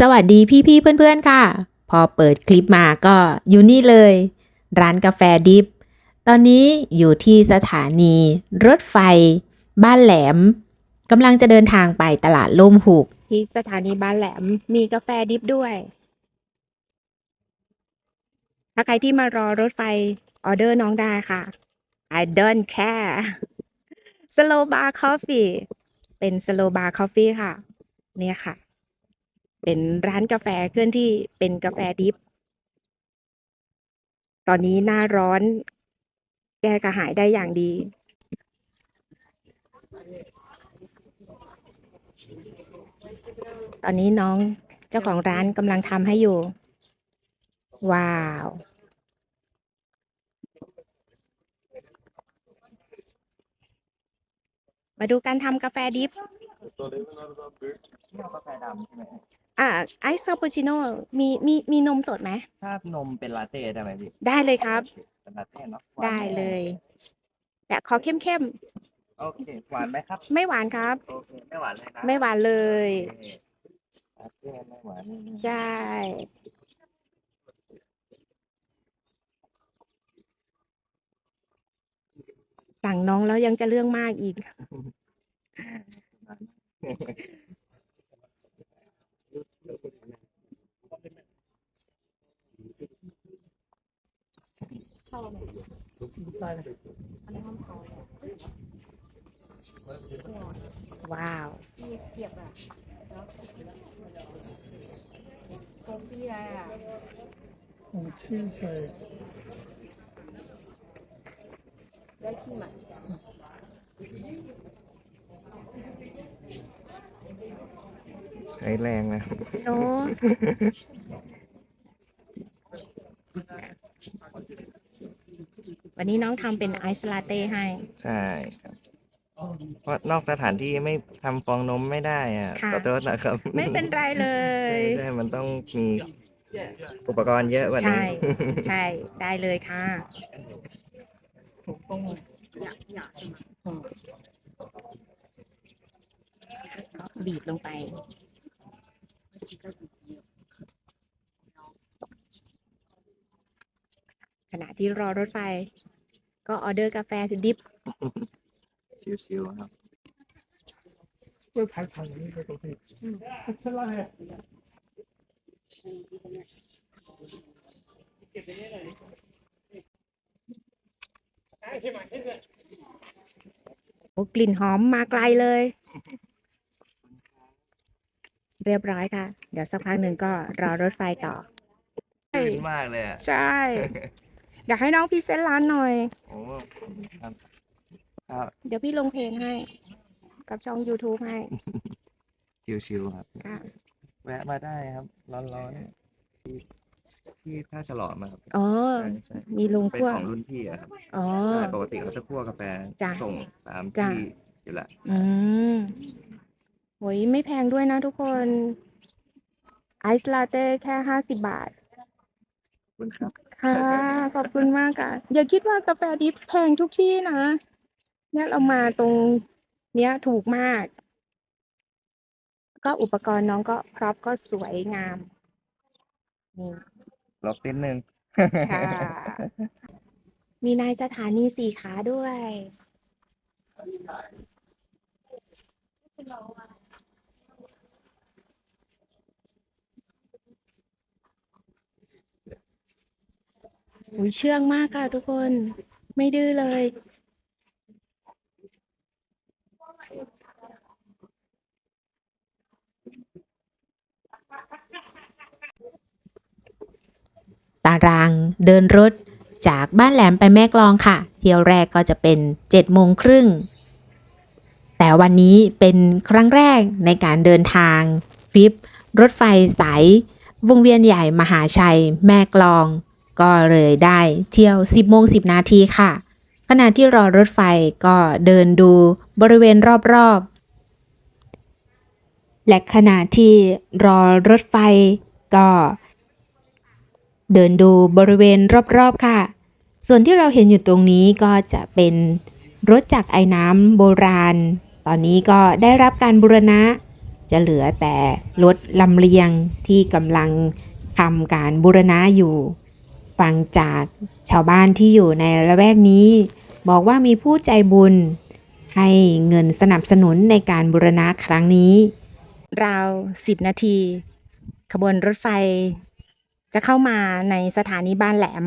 สวัสดีพี่ๆเพื่อนๆค่ะ พอเปิดคลิปมาก็อยู่นี่เลย ร้านกาแฟดิฟตอนนี้อยู่ที่สถานี รถไฟ บ้านแหลมกำลังจะเดินทางไปตลาดล่มหุบ ที่สถานีบ้านแหลมมีกาแฟดิฟด้วย ถ้าใครที่มารอรถไฟออเดอร์น้องได้ค่ะ I don't care slow bar coffee เป็น slow bar coffee ค่ะ เนี่ยค่ะ เป็นร้านกาแฟเคลื่อนที่เป็นกาแฟดิฟ ตอนนี้หน้าร้อน แก้กระหายได้อย่างดี ตอนนี้น้องเจ้าของร้านกำลังทำให้อยู่ ว้าวมาดูการทำกาแฟดิฟกาแฟดำใช่ไหม อ่าไอซ์คาปูชิโน่มีมีมีนมสดไหมถ้านมเป็นลาเต้ได้ไหมพี่ได้เลยครับ เป็นลาเต้เนาะได้เลย แต่ขอเข้มเข้มโอเคหวานไหมครับ ๆไม่หวานครับ โอเคไม่หวานเลยนะไม่หวานเลยโอเคลาเต้ไม่หวานใช่ สั่งน้องแล้วยังจะเรื่องมากอีกว้า เข้เลยอันนี้ห้อเขาว้าวเทียบอะตรงที่อะไรอะของชื่นใช่ได้ที่ไหมใช้แรงนะโน้ วันนี้น้องทำเป็นไอซ์ลาเต้ให้ ใช่ครับ เพราะนอกสถานที่ไม่ทำฟองนมไม่ได้อะค่ะ ขอโทษนะครับไม่เป็นไรเลยใช่มันต้องมีอุปกรณ์เยอะกว่านี้ ใช่ ใช่ ได้เลยค่ะก็บีบลงไป ขณะที่รอรถไฟ ก็ออเดอร์กาแฟสดดิบชิวๆครับเพื่อพัทางนี้ไปตรงนี้ใช่ไล้เลยโอ้กลิ่นหอมมาไกลเลย เรียบร้อยค่ะ เดี๋ยวสักพักหนึ่งก็รอรถไฟต่อดีมากเลยใช่ อยากให้น้องพรีเซนต์ร้านหน่อย โอ้ครับครับเดี๋ยวพี่ลงเพลงให้ กับช่อง YouTube ให้ชิวๆครับ ค่ะแวะมาได้ครับ ร้อนๆที่ที่ท่าฉลอมอะครับอ๋อ ใช่ใช่มีลุงเป็นคั่วของรุ่นพี่อะครับอ๋อ ใช่ปกติเขาจะคั่วกาแฟจ้ะส่งตามจ้ะ ที่อยู่ละอืมโหยไม่แพงด้วยนะทุกคนไอซ์ลาเต้แค่ห้าสิบบาท ขอบคุณครับ ค่ะ ขอบคุณมากค่ะ อย่าคิดว่ากาแฟดิบแพงทุกที่นะ เนี่ยเรามาตรงเนี้ยถูกมาก ก็อุปกรณ์น้องก็พร็อพก็สวยงาม นี่ลบนิดนึง ค่ะ มีนายสถานีสี่ขาด้วยอุ้ อุ้ยเชื่องมากค่ะทุกคนไม่ดื้อเลย ตารางเดินรถจากบ้านแหลมไปแม่กลองค่ะ เที่ยวแรกก็จะเป็น7โมงครึ่ง แต่วันนี้เป็นครั้งแรกในการเดินทางทริปรถไฟสายวงเวียนใหญ่มหาชัยแม่กลอง ก็เลยได้เที่ยว 10โมง10 นาทีค่ะ ขณะที่รอรถไฟก็เดินดูบริเวณรอบๆ และขณะที่รอรถไฟก็เดินดูบริเวณรอบๆค่ะ ส่วนที่เราเห็นอยู่ตรงนี้ก็จะเป็นรถจักรไอ้น้ำโบราณ ตอนนี้ก็ได้รับการบูรณะ จะเหลือแต่รถลำเลียงที่กำลังทำการบูรณะอยู่ ฟังจากชาวบ้านที่อยู่ในละแวกนี้ บอกว่ามีผู้ใจบุญ ให้เงินสนับสนุนในการบูรณะครั้งนี้ ราว10นาที ขบวนรถไฟ จะเข้ามาในสถานีบ้านแหลม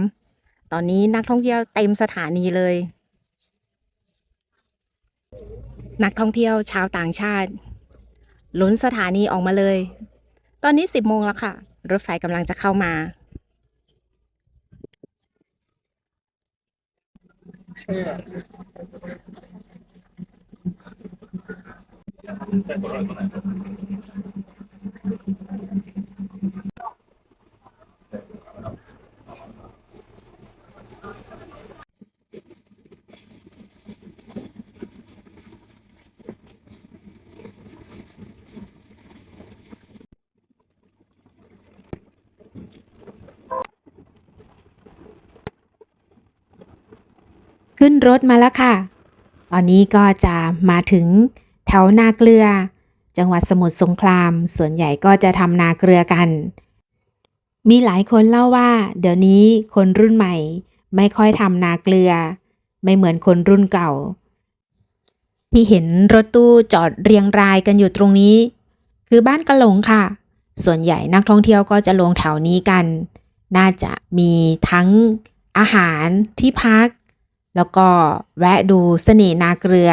ตอนนี้นักท่องเที่ยวเต็มสถานีเลย นักท่องเที่ยวชาวต่างชาติล้นสถานีออกมาเลย ตอนนี้10โมงแล้วค่ะ รถไฟกำลังจะเข้ามา うん。絶対来られてない。 ขึ้นรถมาแล้วค่ะ ตอนนี้ก็จะมาถึงแถวนาเกลือ จังหวัดสมุทรสงคราม ส่วนใหญ่ก็จะทำนาเกลือกัน มีหลายคนเล่าว่า เดี๋ยวนี้คนรุ่นใหม่ ไม่ค่อยทำนาเกลือ ไม่เหมือนคนรุ่นเก่า ที่เห็นรถตู้จอดเรียงรายกันอยู่ตรงนี้ คือบ้านกระหลงค่ะ ส่วนใหญ่นักท่องเที่ยวก็จะลงแถวนี้กัน น่าจะมีทั้งอาหารที่พัก แล้วก็แวะดูเสน่ห์นาเกลือ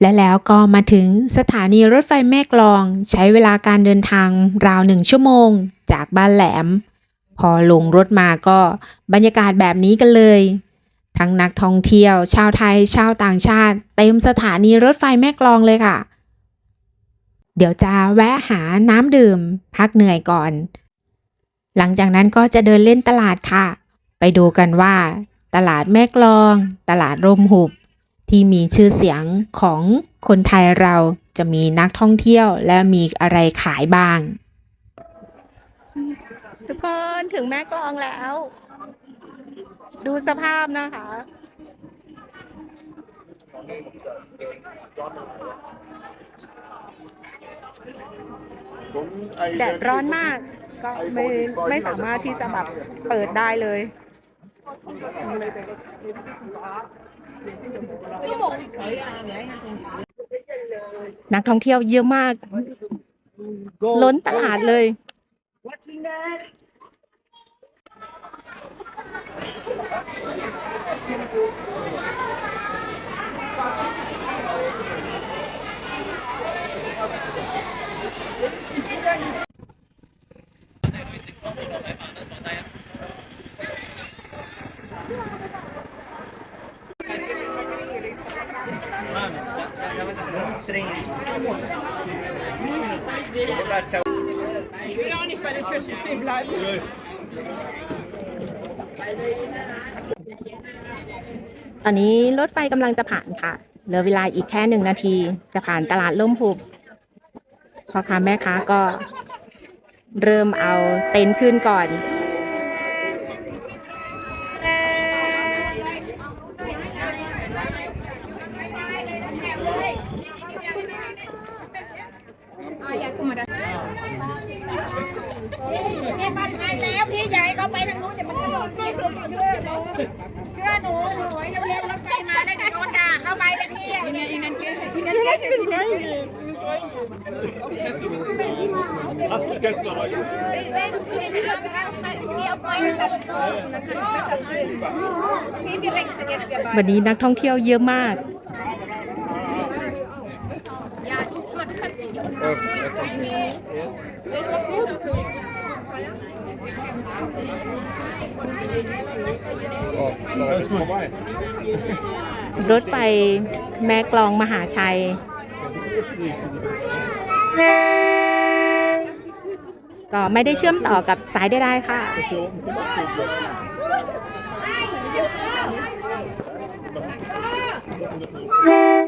และแล้วก็มาถึงสถานีรถไฟแม่กลองใช้เวลาการเดินทางราวหนึ่งชั่วโมงจากบ้านแหลม พอลงรถมาก็บรรยากาศแบบนี้กันเลย ทั้งนักท่องเที่ยว ชาวไทย ชาวต่างชาติ เต็มสถานีรถไฟแม่กลองเลยค่ะ เดี๋ยวจะแวะหาน้ำดื่ม พักเหนื่อยก่อน หลังจากนั้นก็จะเดินเล่นตลาดค่ะ ไปดูกันว่า ตลาดแม่กลอง ตลาดร่มหุบ ที่มีชื่อเสียงของคนไทยเราจะมีนักท่องเที่ยวและมีอะไรขายบ้าง ทุกคนถึงแม่กลองแล้ว ดูสภาพนะคะ แดดร้อนมาก ก็ไม่ไม่สามารถที่จะแบบเปิดได้เลยนักท่องเที่ยวเยอะมาก ล้นตลาดเลย Verônica, ele fez o temblado. ตอนนี้รถไฟกำลังจะผ่านค่ะ เหลือเวลาอีกแค่หนึ่งนาที จะผ่านตลาดล่มหุบพ่อค้าแม่ค้าก็เริ่มเอาเต็นท์ขึ้นก่อน นี่มันไปแล้วพี่ใหญ่เขาไปทางนู้นเดี๋ยวมันจะโดนเชื่อหนูเชื่อหนูหนูเร็วๆรถไฟมาแล้วจะโดนด่าเข้าไปนะพี่อีนั่นอีนั่นเกสอีนั่นเกสอีนั่นเกวันนี้นักท่องเที่ยวเยอะมาก รถไฟแม่กลองมหาชัย ก็ไม่ได้เชื่อมต่อกับสายใดๆค่ะเ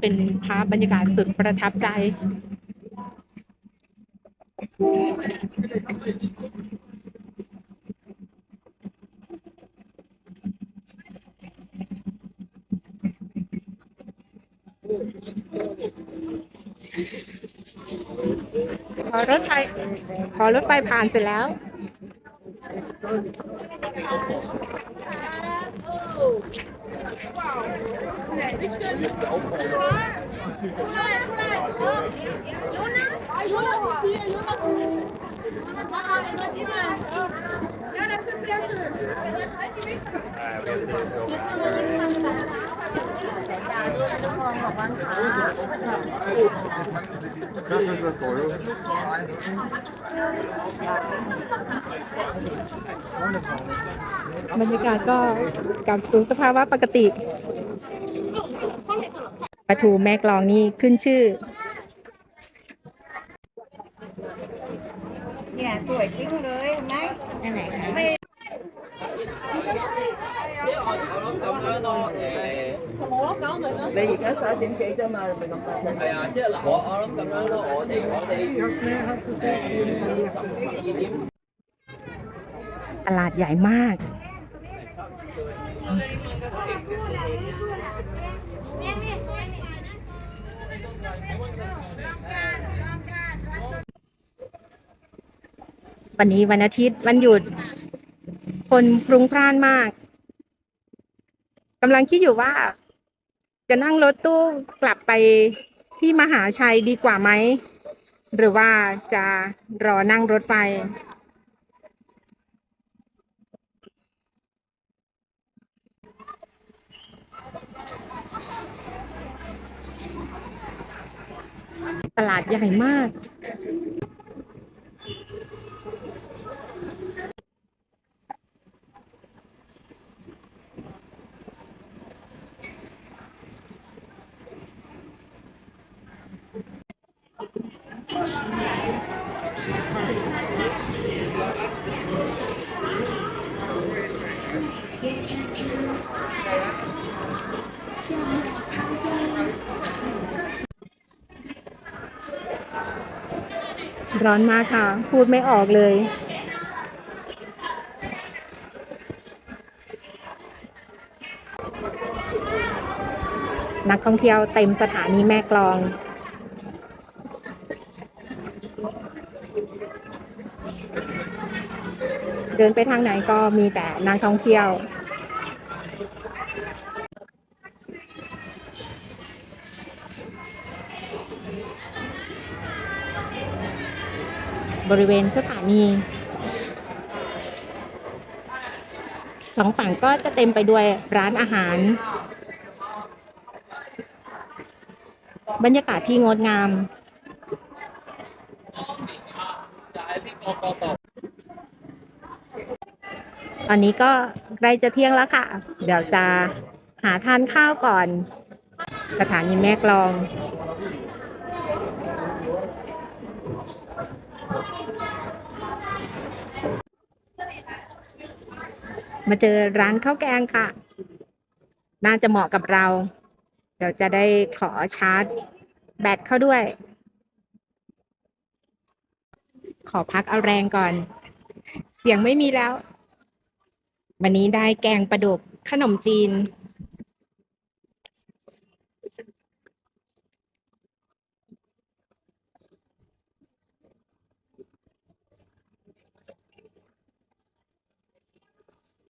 เป็นภาพบรรยากาศสุดประทับใจ พอรถไฟพอรถไฟผ่านเสร็จแล้ว บรรยากาศก็กลับสู่สภาวะปกติ ปลาทูแม่กลองนี่ขึ้นชื่อ เนี่ยสวยจริงเลยเห็นไหมอันไหนคะไม่ 你而家十一点几啫嘛，你咪咁快。系啊，即系嗱，我我谂咁样咯，我哋我哋诶 ตลาดใหญ่มาก วันนี้วันอาทิตย์วันหยุด คนพรุงพร่านมากกำลังคิดอยู่ว่า จะนั่งรถตู้กลับไปที่มหาชัยดีกว่าไหม หรือว่าจะรอนั่งรถไฟ ตลาดใหญ่มาก ร้อนมากค่ะ พูดไม่ออกเลยนักท่องเที่ยวเต็มสถานีแม่กลอง เดินไปทางไหนก็มีแต่นักท่องเที่ยว บริเวณสถานีสองฝั่งก็จะเต็มไปด้วยร้านอาหาร บรรยากาศที่งดงาม ตอนนี้ก็ใกล้จะเที่ยงแล้วค่ะ เดี๋ยวจะหาทานข้าวก่อน สถานีแม่กลอง มาเจอร้านข้าวแกงค่ะ น่าจะเหมาะกับเรา เดี๋ยวจะได้ขอชาร์จ แบตเข้าด้วย ขอพักเอาแรงก่อน เสียงไม่มีแล้ว วันนี้ได้แกงปลาดุกขนมจีน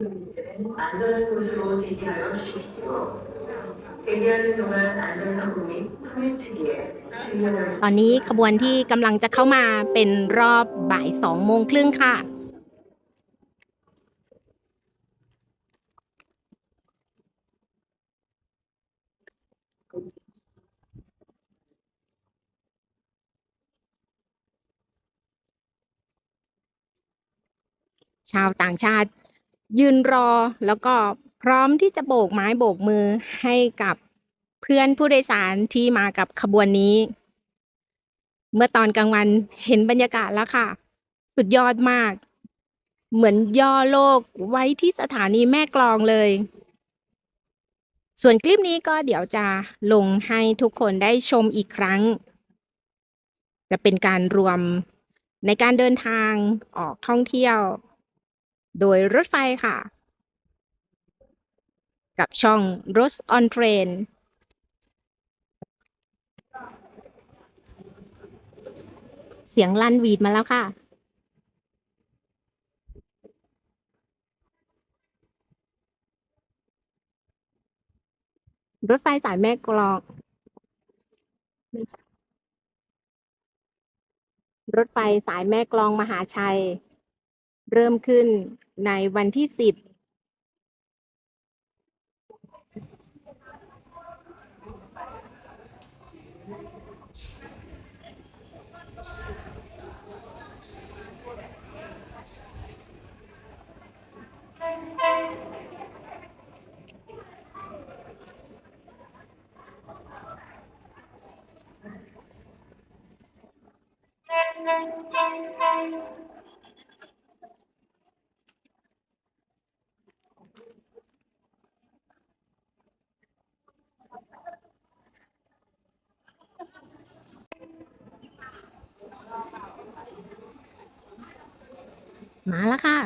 안전 한. ตอนนี้ขบวนที่กำลังจะเข้ามาเป็นรอบบ่ายสองโมงครึ่งค่ะ ชาวต่างชาติ ยืนรอแล้วก็พร้อมที่จะโบกไม้โบกมือให้กับเพื่อนผู้โดยสารที่มากับขบวนนี้ เมื่อตอนกลางวันเห็นบรรยากาศแล้วค่ะ สุดยอดมาก เหมือนย่อโลกไว้ที่สถานีแม่กลองเลย ส่วนคลิปนี้ก็เดี๋ยวจะลงให้ทุกคนได้ชมอีกครั้ง จะเป็นการรวมในการเดินทางออกท่องเที่ยว โดยรถไฟค่ะ กับช่อง Rose on Train เสียงลันวีดมาแล้วค่ะรถไฟสายแม่กลอง รถไฟสายแม่กลองมหาชัย เริ่มขึ้น ในวันที่10 มาแล้วค่ะ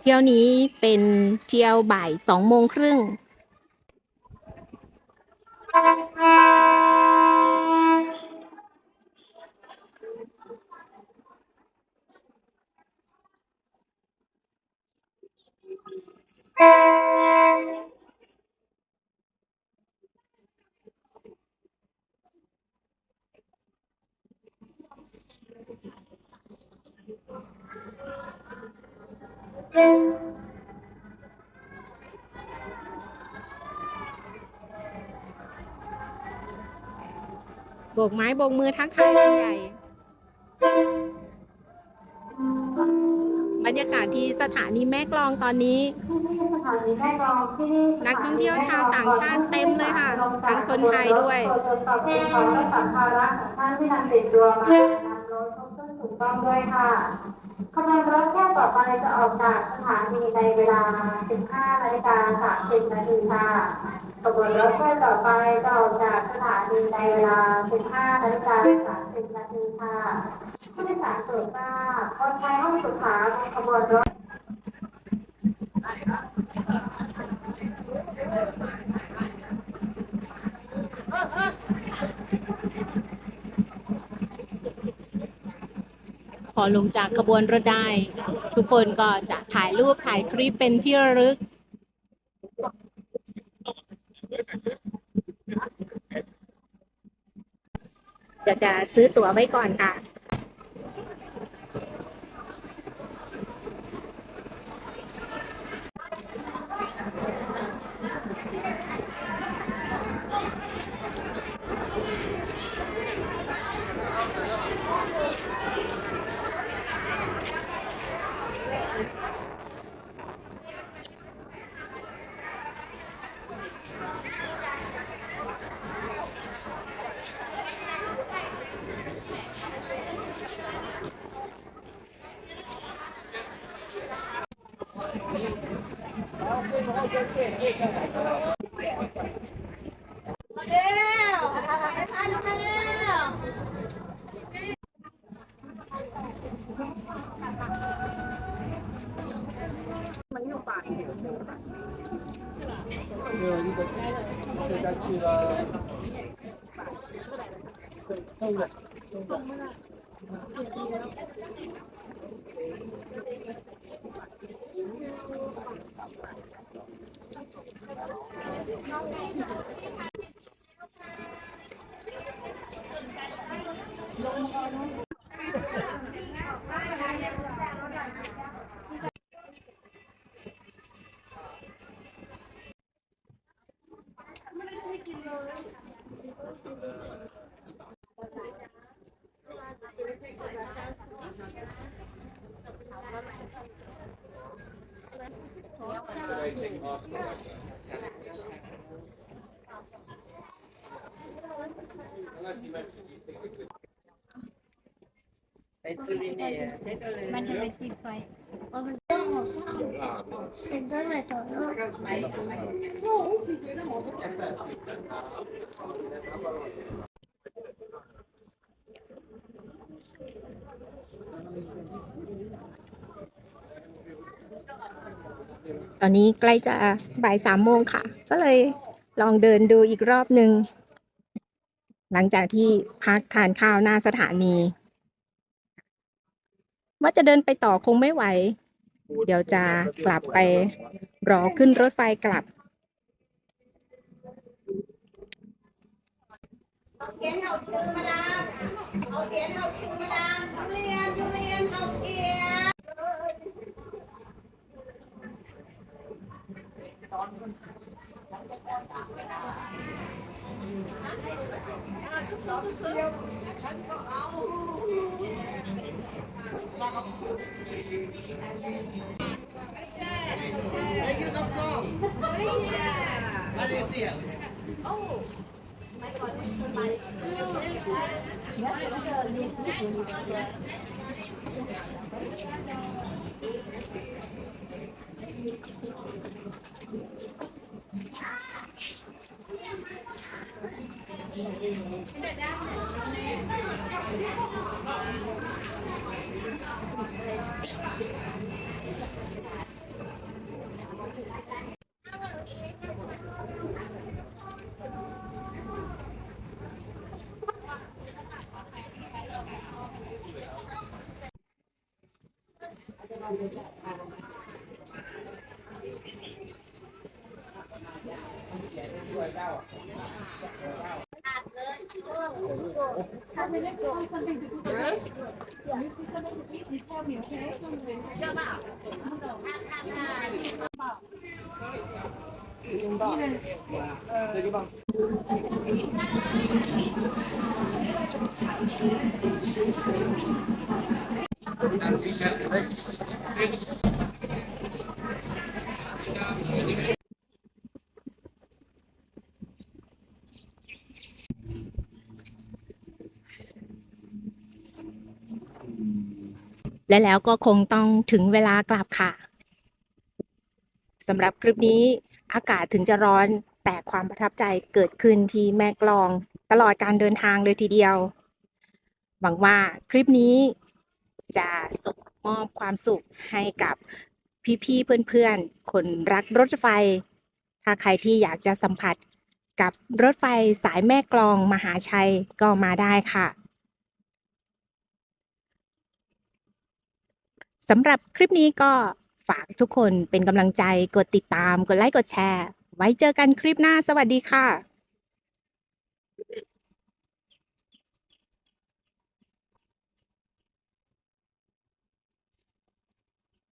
เที่ยวนี้เป็นเที่ยวบ่ายสองโมงครึ่ง โบกไม้โบกมือทักทายกันใหญ่ บรรยากาศที่สถานีแม่กลองตอนนี้ นักท่องเที่ยวชาวต่างชาติเต็มเลยค่ะ ทั้งคนไทยด้วยตอบคำถามและสัมภาระของท่านที่นำติดตัวมานำรถครบถ้วนถูกต้องด้วยค่ะ ขบวนรถแค่ต่อไปจะออกจากสถานีในเวลา 15นาฬิกา30นาทีค่ะขบวนรถแค่ต่อไปจะออกจากสถานีในเวลา 15นาฬิกา30นาทีค่ะผู้โดยสารโปรดทราบคนใช้ห้องสุขาในขบวนรถ พอลงจากขบวนรถได้ ทุกคนก็จะถ่ายรูปถ่ายคลิปเป็นที่ระลึก เดี๋ยวจะซื้อตั๋วไว้ก่อนค่ะ 现在去了，送的，送的。 Mình thì mình tìm phải เป็นเรื่องอะไรต่อเนื่องไปตอนนี้ใกล้จะบ่ายสามโมงค่ะ ก็เลยลองเดินดูอีกรอบหนึ่ง หลังจากที่พักทานข้าวหน้าสถานี ว่าจะเดินไปต่อคงไม่ไหว เดี๋ยวจะกลับไปรอขึ้นรถไฟกลับเขียนเอาชื่อมาดามเอาเขียนเอาชื่อมาดามเรียนเรียนเอาเขียน Thank Oh. 你在家吗？嗯。好的嗯 และแล้วก็คงต้องถึงเวลากลับค่ะสำหรับคลิปนี้อากาศถึงจะร้อนแต่ความประทับใจเกิดขึ้นที่แม่กลอง ตลอดการเดินทางเลยทีเดียว หวังว่าคลิปนี้จะส่งมอบความสุขให้กับพี่ๆเพื่อนๆ คนรักรถไฟ ถ้าใครที่อยากจะสัมผัสกับรถไฟสายแม่กลองมหาชัยก็มาได้ค่ะ สำหรับคลิปนี้ก็ฝากทุกคนเป็นกำลังใจกดติดตาม กดไลค์กดแชร์ ไว้เจอกันคลิปหน้าสวัสดีค่ะ